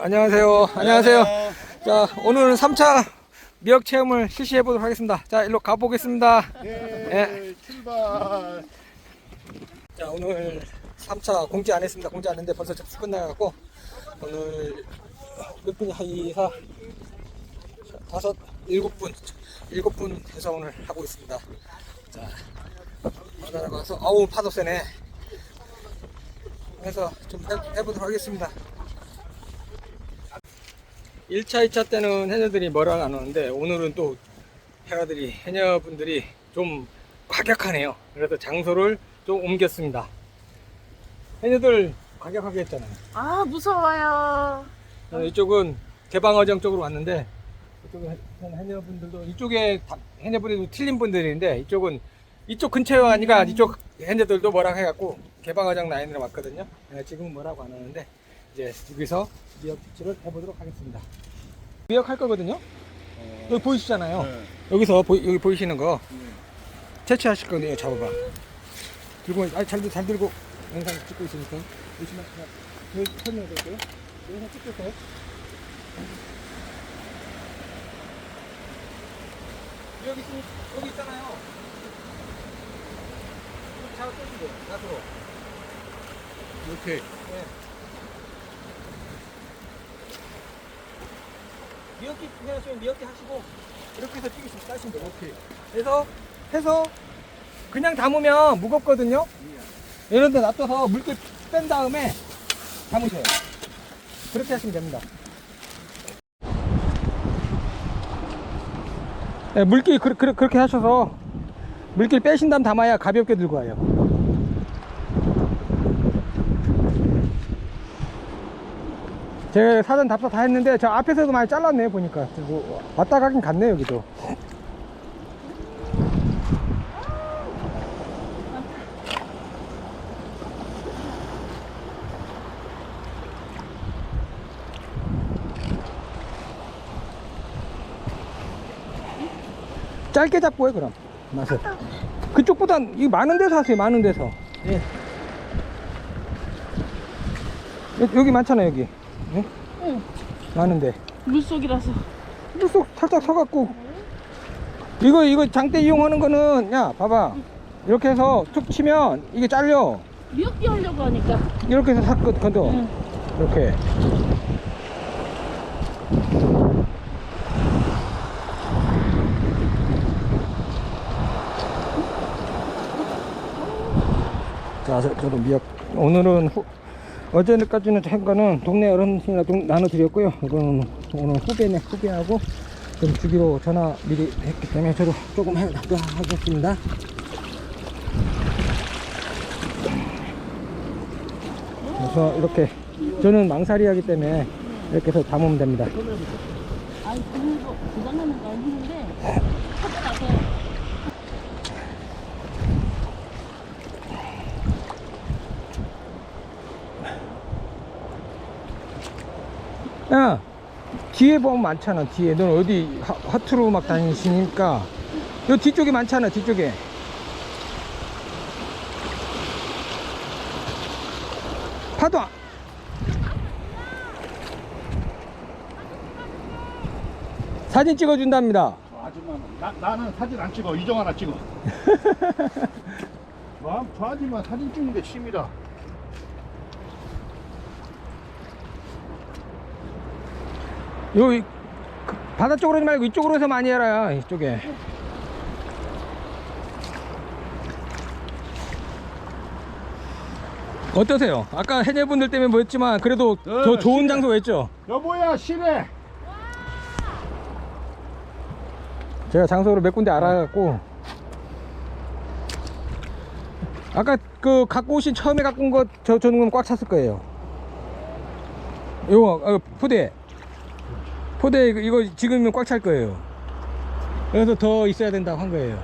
안녕하세요. 안녕하세요. 자, 오늘은 3차 미역 체험을 실시해 보도록 하겠습니다. 자, 일로 가보겠습니다. 예, 출발. 자, 오늘 3차 공지 안 했습니다. 공지 안 했는데 벌써 접수 끝나갖고 오늘 몇 분이 하이사 다섯, 일곱 분, 일곱 분 해서 오늘 하고 있습니다. 자, 바다에 가서 아우 파도 세네. 해서 좀 해, 해보도록 하겠습니다. 1차, 2차 때는 해녀들이 뭐라 안 오는데 오늘은 또 해녀들이 해녀분들이 좀 과격하네요. 그래서 장소를 좀 옮겼습니다. 해녀들 과격하게 했잖아요. 아 무서워요. 어, 이쪽은 개방어정 쪽으로 왔는데 이쪽은 해- 해녀분들도 이쪽에 다- 해녀분들도 틀린 분들인데 이쪽은 이쪽 근처에 아니까 이쪽 해녀들도 뭐라고 해갖고 개방어정 라인으로 왔거든요. 네, 지금은 뭐라고 안 하는데 이제 여기서 미역 집을 해보도록 하겠습니다. 미역 할 거거든요. 여기 보이시잖아요. 네. 여기서 보이, 여기 보이시는 거 채취하실 거거든요. 잡아봐. 들고 아잘 잘 들고 영상 찍고 있으니까 그냥 여기 설명해 드릴게요. 영상 찍고 있어요. 여기 있, 여기 있잖아요. 여기 잡아 쏘시면 돼요. 낫으로. 이렇게. 네. 미역기 구매하시면 미역기 하시고 이렇게 해서 튀기시면 따시면 돼요. 오케이. 그래서 해서 그냥 담으면 무겁거든요. 이런 데 놔둬서 물기 뺀 다음에 담으셔요. 그렇게 하시면 됩니다. 네, 물기 그, 그, 그렇게 하셔서 물기를 빼신 다음 담아야 가볍게 들고 와요. 제가 사전 답사 다 했는데 저 앞에서도 많이 잘랐네요 보니까. 그리고 왔다 가긴 갔네요 여기도. 짧게 잡고 해 그럼. 맛을. 그쪽보단 이 많은 데서 하세요 많은 데서. 예. 여- 여기 많잖아 여기 예? 응. 많은데 물속이라서. 물속 살짝 서갖고 이거 이거 장대 이용하는 거는 야 봐봐 이렇게 해서 툭 치면 이게 잘려 미역기 하려고 하니까. 이렇게 해서 싹 건- 건져 응. 이렇게 자 저, 저도 미역 오늘은 후, 어제까지는 한 거는 동네 좀 나눠드렸고요 이거는 오늘 후배네 후배하고 좀 주기로 전화 미리 했기 때문에 저도 조금 해 하겠습니다 그래서 이렇게 저는 망사리 하기 때문에 이렇게 해서 담으면 됩니다 아니 그런 거 부담하는 거 아닌데. 나서 야 뒤에 보면 많잖아 뒤에 넌 어디 하, 하트로 막 다니시니까 요 뒤쪽에 많잖아 뒤쪽에 파도 안- 사진 찍어준답니다 저 아줌마는 나, 나는 사진 안 찍어. 이정 하나 찍어. 뭐, 저 아줌마 사진 찍는 게 취미라. 요 이- 그 바다 쪽으로 하지 말고 이쪽으로 해서 많이 해라 이쪽에 어떠세요? 아까 해녀분들 때문에 뭐였지만 그래도 더 네, 좋은 시내. 장소였죠? 여보야, 시내. 제가 장소를 몇 군데 알아갖고 아까 그 갖고 오신 처음에 갖고 온 거 저 저는 꽉 찼을 거예요. 요거 어, 포대 포대 이거, 이거 지금이면 꽉찰 거예요. 그래서 더 있어야 된다고 한 거예요.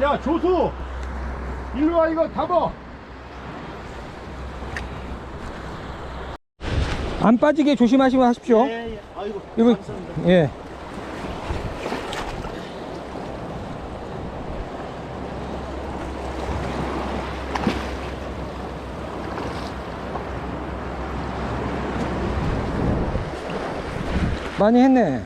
야, 조수. 일로 와, 이거 잡아. 안 빠지게 조심하시면 하십시오. 예, 예. 아이고. 이거 예. 많이 했네.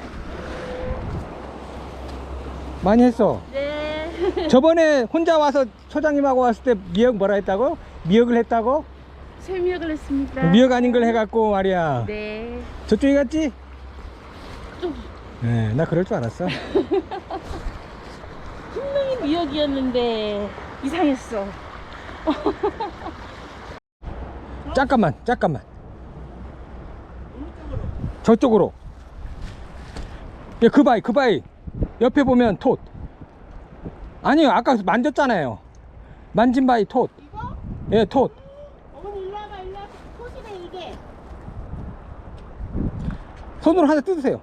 많이 했어. 네. 저번에 혼자 와서 소장님하고 왔을 때 미역 뭐라 했다고? 미역을 했다고? 설명을 했습니다. 미역 아닌 걸 해갖고 말이야. 네. 저쪽에 갔지? 좀 네, 나 그럴 줄 알았어. 분명히 미역이었는데 이상했어. 잠깐만, 잠깐만. 저쪽으로. 예, 그 바위, 그 바위. 옆에 보면 톳. 아니요, 아까 만졌잖아요. 만진 바위 톳. 이거? 예, 톳. 어머니 일로 와봐 일로 와봐. 토시네 이게. 손으로 하나 뜯으세요.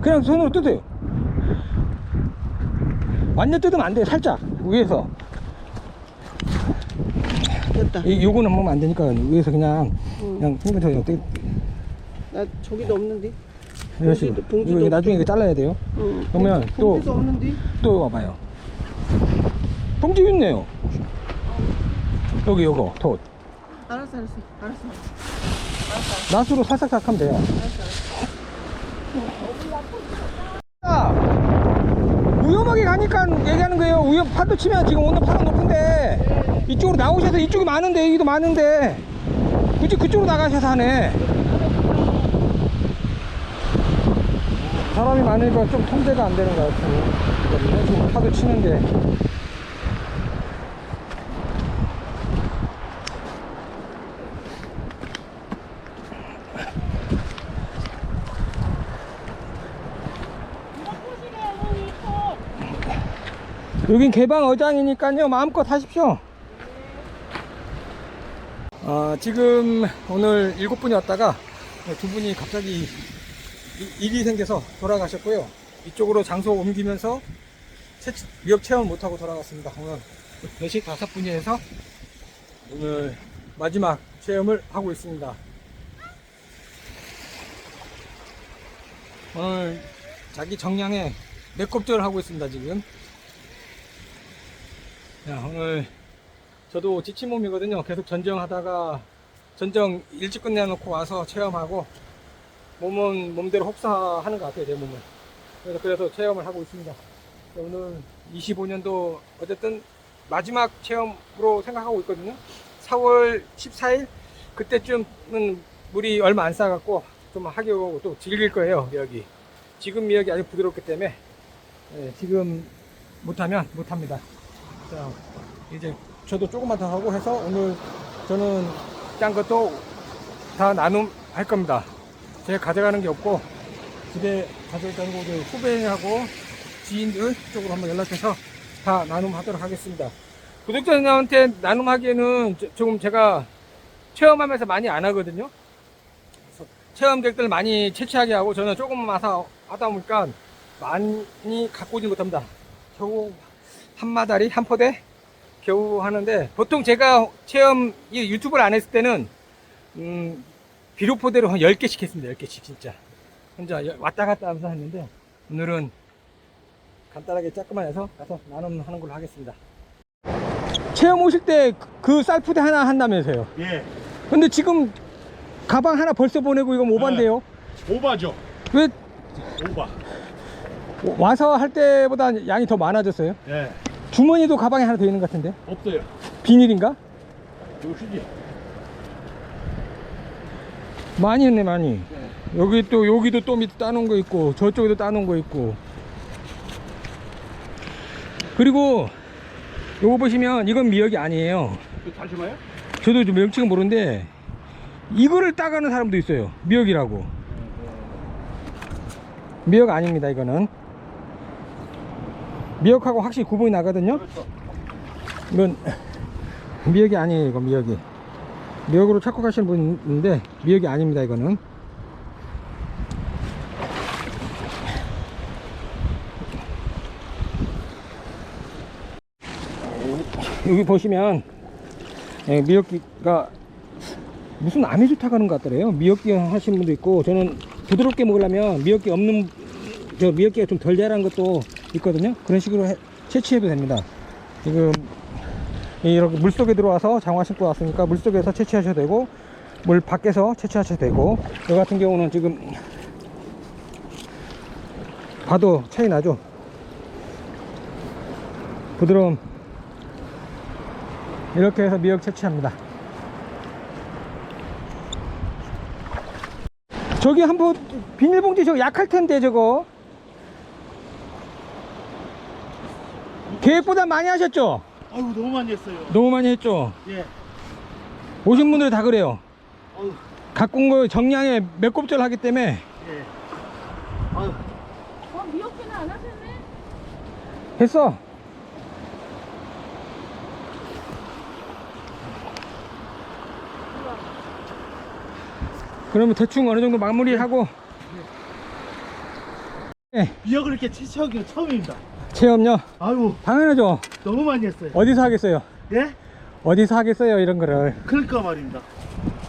그냥 손으로 뜯어요. 완전 뜯으면 안 돼요. 살짝 위에서. 됐다. 이 요거는 하면 안 되니까 위에서 그냥 응. 그냥 힘을 어떻게 나 저기도 없는데. 이런 식으로. 봉지도- 이거 나중에 이거 잘라야 돼요. 응. 그러면 또- 봉지도 없는데. 또 와봐요. 봉지 있네요. 여기 요거 톳. 알았어, 알았어, 알았어. 낫으로 살짝살짝 하면 돼요. 아, 위험하게 가니까 얘기하는 거예요. 위험 파도 치면 지금 오늘 파도 높은데 이쪽으로 나오셔서 이쪽이 많은데 여기도 많은데 굳이 그쪽으로 나가셔서 하네. 사람이 많으니까 좀 통제가 안 되는 것 같아요. 지금 파도. 이거 토시네 어머니 토. 여긴 개방 어장이니까요 마음껏 하십시오 아, 지금 오늘 일곱 분이 왔다가 두 분이 갑자기 이- 일이 생겨서 돌아가셨고요. 이쪽으로 장소 옮기면서 체- 미역 체험 못하고 돌아갔습니다. 오늘 4시 다섯 분이 해서 오늘 마지막 체험을 하고 있습니다. 오늘 자기 정량에 맥곱절을 하고 있습니다 지금. 야, 오늘 저도 지친 몸이거든요. 계속 전정하다가 전정 일찍 끝내놓고 와서 체험하고 몸은 몸대로 혹사하는 것 같아요, 내 몸은. 그래서, 그래서 체험을 하고 있습니다. 오늘 25년도 어쨌든 마지막 체험으로 생각하고 있거든요. 4월 14일 그때쯤은 물이 얼마 안 싸갖고 좀 하고 또 즐길 거예요, 미역이. 지금 미역이 아직 부드럽기 때문에 예, 지금 못하면 못합니다. 자, 이제 저도 조금만 더 하고 해서 오늘 저는 짠 것도 다 나눔 할 겁니다. 제가 가져가는 게 없고 집에 가져가는 거 이제 후배하고 지인들 쪽으로 한번 연락해서 다 나눔하도록 하겠습니다. 구독자님한테 나눔하기에는 저- 조금 제가 체험하면서 많이 안 하거든요. 체험객들 많이 채취하게 하고 저는 조금 와서 하다 보니까 많이 갖고 오지 못합니다. 겨우 한 마다리 한 포대 겨우 하는데 보통 제가 체험 이 유튜브를 안 했을 때는 음 비료 포대로 한 10개씩 했습니다 10개씩 진짜 혼자 여- 왔다 갔다 하면서 했는데 오늘은 간단하게 조금만 해서 가서 나눔하는 걸로 하겠습니다 체험 오실 때 그 쌀푸대 하나 한다면서요 예. 근데 지금 가방 하나 벌써 보내고 이거 오반데요 오바죠. 왜 오바. 와서 할 때보다 양이 더 많아졌어요 예. 주머니도 가방에 하나 더 있는 것 같은데 없어요. 비닐인가? 휴지. 많이 했네 많이. 여기 또 여기도 또 밑에 따놓은 거 있고 저쪽에도 따놓은 거 있고. 그리고 요거 보시면 이건 미역이 아니에요. 마요? 저도 좀 명칭은 모르는데 이거를 따가는 사람도 있어요. 미역이라고. 미역 아닙니다 이거는. 미역하고 확실히 구분이 나거든요. 그렇죠. 이건 미역이 아니에요 이거 미역이 미역으로 착각하시는 분 있는데 미역이 아닙니다 이거는. 여기 보시면 예, 미역기가 무슨 암이 좋다고 하는 것 같더래요. 미역기 하시는 분도 있고 저는 부드럽게 먹으려면 미역기 없는 저 미역기가 좀 덜 자란 것도 있거든요. 그런 식으로 해- 채취해도 됩니다. 지금 이렇게 물속에 들어와서 장화 신고 왔으니까 물속에서 채취하셔도 되고 물 밖에서 채취하셔도 되고 이 같은 경우는 지금 봐도 차이 나죠? 부드러움. 이렇게 해서 미역 채취합니다. 저기 한번 비닐봉지 저거 약할 텐데 저거. 계획보다 많이 하셨죠? 아유 너무 많이 했어요. 너무 많이 했죠? 예. 오신 분들 다 그래요 아유 갖고 온 거 정량에 몇 곱절 하기 때문에 예. 아유 어, 미역회는 안 하셨네? 했어 그러면 대충 어느 정도 마무리하고 네, 미역을 이렇게 채취하기가 처음입니다. 체험요 아유 당연하죠 너무 많이 했어요. 어디서 하겠어요 예? 어디서 하겠어요 이런 거를 그러니까 말입니다.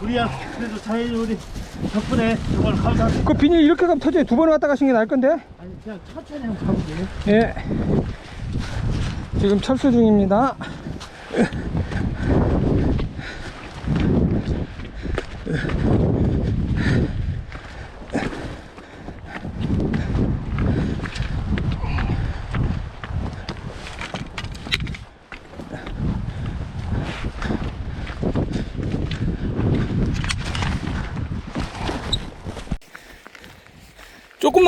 우리야 그래도 자연이 우리 덕분에 정말 감사합니다. 그 비닐 이렇게 가면 터져요 두 번 왔다 가신 게 나을 건데 아니 그냥 천천히 한번 가보게. 예 지금 철수 중입니다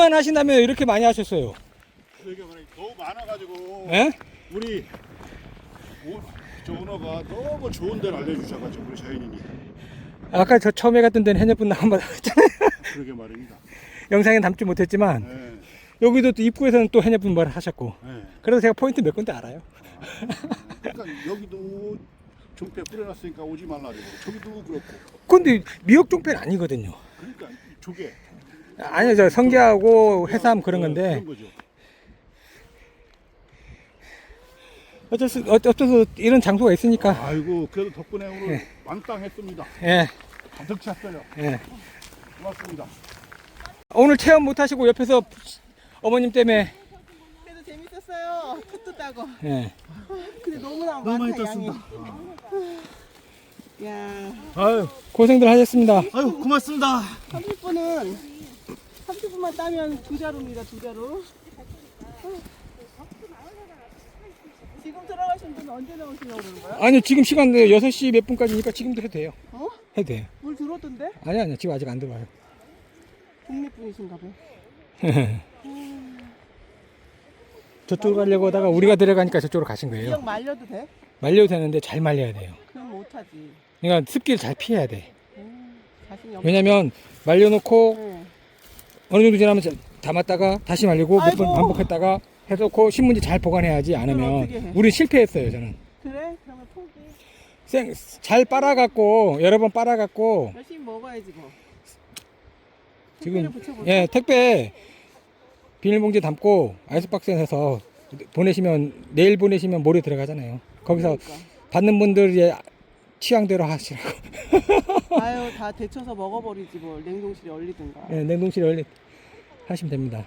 조금만 하신다면 이렇게 많이 하셨어요 그러게 말이 너무 많아가지고 예? 우리 오, 저 오너가 너무 좋은 데를 알려주셔가지고 우리 자연인이 아까 저 처음에 갔던 데는 해녀분 나한번 했잖아요. 그러게 말입니다. 영상에 담지 못했지만 예. 여기도 또 입구에서는 또 해녀분 말 하셨고 예. 그래서 제가 포인트 몇 군데 알아요. 그러니까 여기도 종패 뿌려놨으니까 오지 말라 그러고 저기도 그렇고 근데 미역 종패는 아니거든요. 그러니까 이 조개 아니요, 저 성게하고 해삼 그런 어, 건데 그런 거죠. 어쩔 수 이런 장소가 있으니까 아이고 그래도 덕분에 오늘 예. 왕땅했습니다. 예, 가득 찼어요. 예. 고맙습니다. 오늘 체험 못 하시고 옆에서 어머님 때문에 그래도 재밌었어요. 툭툭 따고. 예. 근데 너무나 너무 많이 많다, 떴습니다. 양이. 야, 아유, 고생들 하셨습니다. 아유 고맙습니다. 30분은 30분만 따면 두 자루입니다. 두 자루. 지금 들어가신 분은 언제 나오시려고 그러는 거야? 아니요, 지금 시간 6시 몇 분까지니까 지금도 해도 돼요. 어? 해도 돼요. 물 들어오던데? 아니 아니요, 지금 아직 안 들어와요. 국립분이신가 봐. 저쪽으로 가려고 하다가 우리가 들어가니까 저쪽으로 가신 거예요. 미역 말려도 돼? 말려도 되는데 잘 말려야 돼요. 그럼 못하지. 그러니까 습기를 잘 피해야 돼. 음, 자신이 없. 왜냐면 말려놓고 네. 어느 정도 지나면 자- 담았다가 다시 말리고 몇 번 아이고. 반복했다가 해놓고 신문지 잘 보관해야지 안 그럼 하면 어떻게 해? 우리 실패했어요 저는. 그래? 그러면 포기. 생, 잘 빨아갖고 여러 번 빨아갖고 열심히 먹어야지 뭐. 지금 붙여볼까? 예 택배 비닐봉지 담고 아이스박스에 해서 보내시면 내일 보내시면 모레 들어가잖아요. 거기서 그러니까. 받는 분들의 취향대로 하시라고. 아유 다 데쳐서 먹어버리지 뭘 냉동실에 얼리든가. 예, 냉동실에 얼리 하시면 됩니다.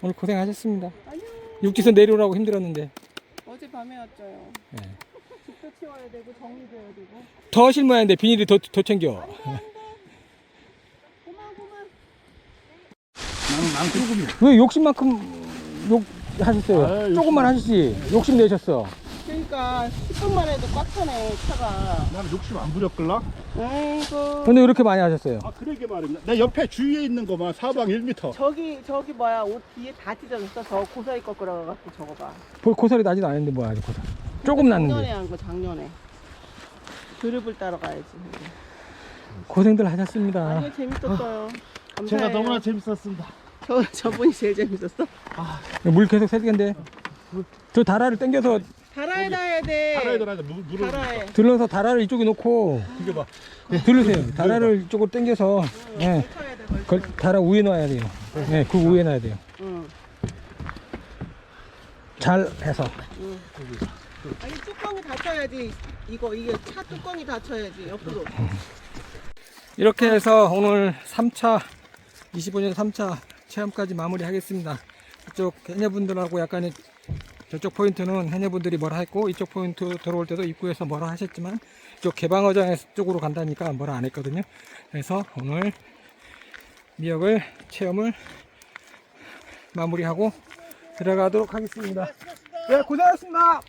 오늘 고생하셨습니다. 아니요. 육지선 내려오라고 힘들었는데 어제 밤에 왔죠요. 예. 집도 치워야 되고 정리도 해야 되고. 더 실무하는데 비닐이 더, 더 챙겨. 고마워 고마워. 나는 낭조금이야. 왜 욕심만큼 욕 하셨어요? 아유, 조금만 하시지. 욕심 내셨어. 그러니까 10분만 해도 꽉 차네 차가. 나는 욕심 안 부렸걸라? 아이고. 근데 왜 이렇게 많이 하셨어요? 아 그러게 말입니다. 내 옆에 주위에 있는 거만 사방 1m. 저기 저기 뭐야 옷 뒤에 다 찢어졌어. 저 고사리 거꾸로 갖고 저거 봐. 고- 고사리 나지도 않았는데 뭐야 아직 고사리. 조금 작년에 났는데. 한 거 작년에. 그룹을 따러 가야지. 고생들 하셨습니다. 아니요 재밌었어요. 감사해요. 제가 너무나 재밌었습니다. 저 저분이 제일 재밌었어. 물 계속 새겠는데. 저 다라를 당겨서 달아야 해야 돼. 달아야 되나 물 물을 달아야 해. 들러서 다라를 이쪽에 놓고 이게 봐. 들으세요. 다라를 이쪽으로 당겨서 예. 걸쳐야 돼. 걸쳐. 걸, 다라 위에 놔야 돼요. 예, 그 위에 놔야 돼요. 응. 잘 해서. 아니 뚜껑이 닫혀야지. 이거 이게 차 뚜껑이 닫혀야지 옆으로. 이렇게 해서 오늘 3차 25년 3차 체험까지 마무리하겠습니다. 이쪽 해녀분들하고 약간의 저쪽 포인트는 해녀분들이 뭐라 했고 이쪽 포인트 들어올 때도 입구에서 뭐라 하셨지만 이쪽 개방어장 쪽으로 간다니까 뭐라 안 했거든요. 그래서 오늘 미역을 체험을 마무리하고 들어가도록 하겠습니다. 네, 고생하셨습니다.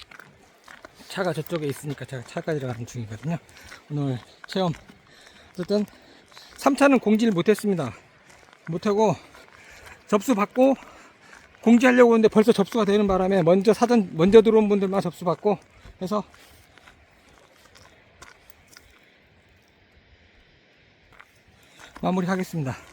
차가 저쪽에 있으니까 제가 차까지 들어가는 중이거든요. 오늘 체험 어쨌든 3차는 공지를 못했습니다. 못하고 접수 받고 공지하려고 했는데 벌써 접수가 되는 바람에 먼저 사전 먼저 들어온 분들만 접수 받고 해서 마무리하겠습니다.